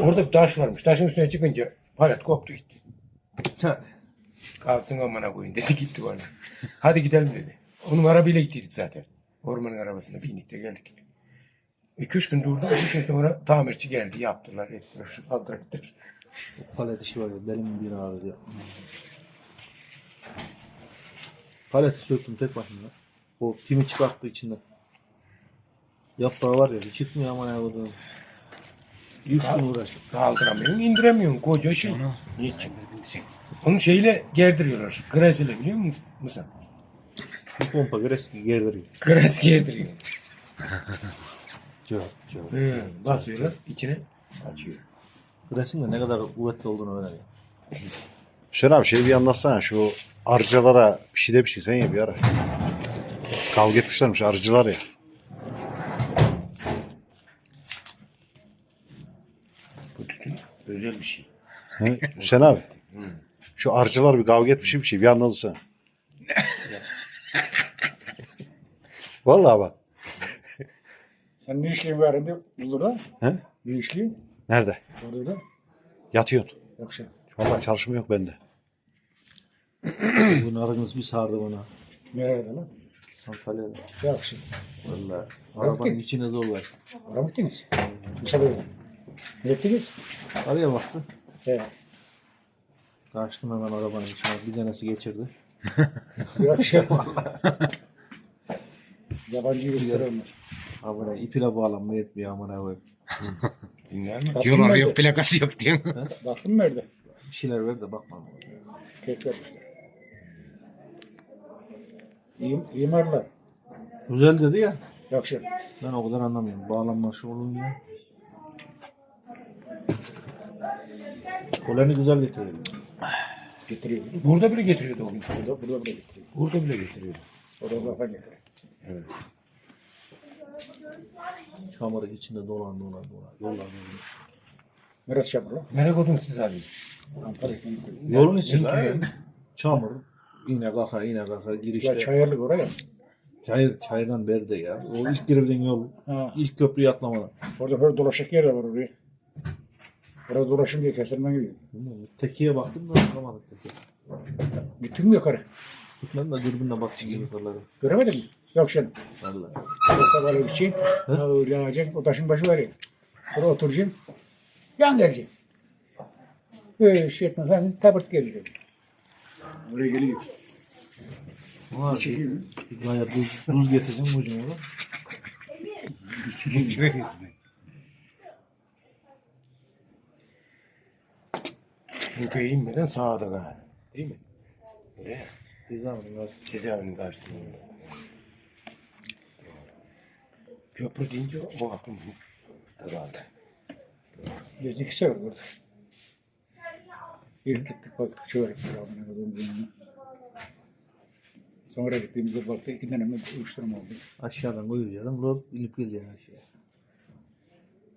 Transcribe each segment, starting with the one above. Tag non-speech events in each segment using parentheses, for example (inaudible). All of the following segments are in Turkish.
Orada bir taş varmış. Taşın üstüne çıkınca palet koptu gitti. Kalsın amına koyun dedi gitti bana. Hadi gidelim dedi. Onun arabayla gittiydik zaten. Ormanın arabasında Finik'te geldik. İki üç gün durdum. Bir gün sonra tamirci geldi yaptılar. Ettiler. Aldılar ettiler. Palet işi var ya benim bir ağrı ya. Paleti söktüm tek başına. O kimi çıkarttı içinden. Yaprağı var ya çıkmıyor ama ya burada. Üç gün uğraştım. Kaldıramıyorsun, indiremiyorsun. Koca şey. Onu Niçin? Onu şeyle gerdiriyorlar. Gres ile biliyor musun Musa? Bir pompa greski gerdiriyor. Gres gerdiriyor. Cevap cevap. Hı, basıyorlar içine açıyor. Gresin de ne kadar kuvvetli olduğunu öğreniyor. Hüseyin abi şey bir anlatsana şu arıcılara bir şey de bir şey sen ya bir ara. Kavga etmişlermiş arıcılar ya. Bu tütün özel bir şey. He? Hüseyin abi. Şu arıcılar bir kavga etmiş bir şey bir anlatsana. Vallahi bak. sen ne işleyin var şimdi burada? He? Ne işleyin? Nerede? Orada da. Yatıyorsun. Yoksa. Vallahi çalışma yok bende. Bugün arınız bir sardı bana. Nerede lan? Antalya'da. Yoksa. Vallahi. Arabanın içine zorlar. Oraya mı gittiniz? Ettiniz? Araya baktı. He. Kaçtım hemen arabanın içine. Bir tanesi geçirdi. (laughs) Yok şey (laughs) Yabancı bir olmuş. Abone ipine bağlanma yetmiyor amına koyayım. (laughs) Dinler mi? Baktın Diyorlar mı yok evde? plakası yok diyor. Baktın mı evde? Bir şeyler ver de bakmam. Vermişler. İyi, imarlar. Güzel dedi ya. Yoksa. Ben o kadar anlamıyorum. Bağlanma şu olunca. Koleni güzel getiriyor. Getiriyor. Burada bile getiriyordu o gün. Burada, burada bile getiriyor. Burada bile getiriyordu. Orada kafa getiriyor. Çamurı içinde dolan dolan dolan. Yollar yollar. Neresi çabuk lan? Nereye koydun siz abi? Yolun içinde. Çamur. İne kaka ine kaka Ya girişte. çayırlık oraya. Çayır, çayırdan beri de ya. O ilk girdiğin yol. Ha. ilk köprüyü atlamadan. Orada böyle dolaşık yer de var oraya. Orada dolaşım diye kesilmen gibi. Bilmiyorum, Tekiye baktım da bakamadık teki. Gittin mi yukarı? Gitmedim de dürbünle baktım yukarılara. Göremedin mi? Yok canım. Vallahi. Sabahleyin gideceksin. Öyle yanacaksın. O taşın başı var ya. Oraya oturacaksın. Yan geleceksin. Böyle şey etme falan. Tabırt gelecek. Oraya geliyor. Var bir gaya buz, buz getireceğim hocam oğlum. Ülkeye inmeden sağda galiba. Değil mi? Öyle. Bir zaman var. Cezaevinin karşısında. Köprü deyince o aklım kaldı. Biz ikisi var burada. Bir gittik baktık şöyle. Amına koyduğum yanına. Sonra gittiğimizde baktık iki tane mi uyuşturma oldu. Aşağıdan koyacaktım. Rol inip geleceksin aşağıya.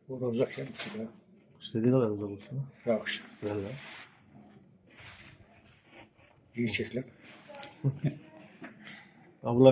Orada uzak şey. Silah. İstediği kadar uzak olsun. Yok işte. Böyle. İyi çiftlik. Abla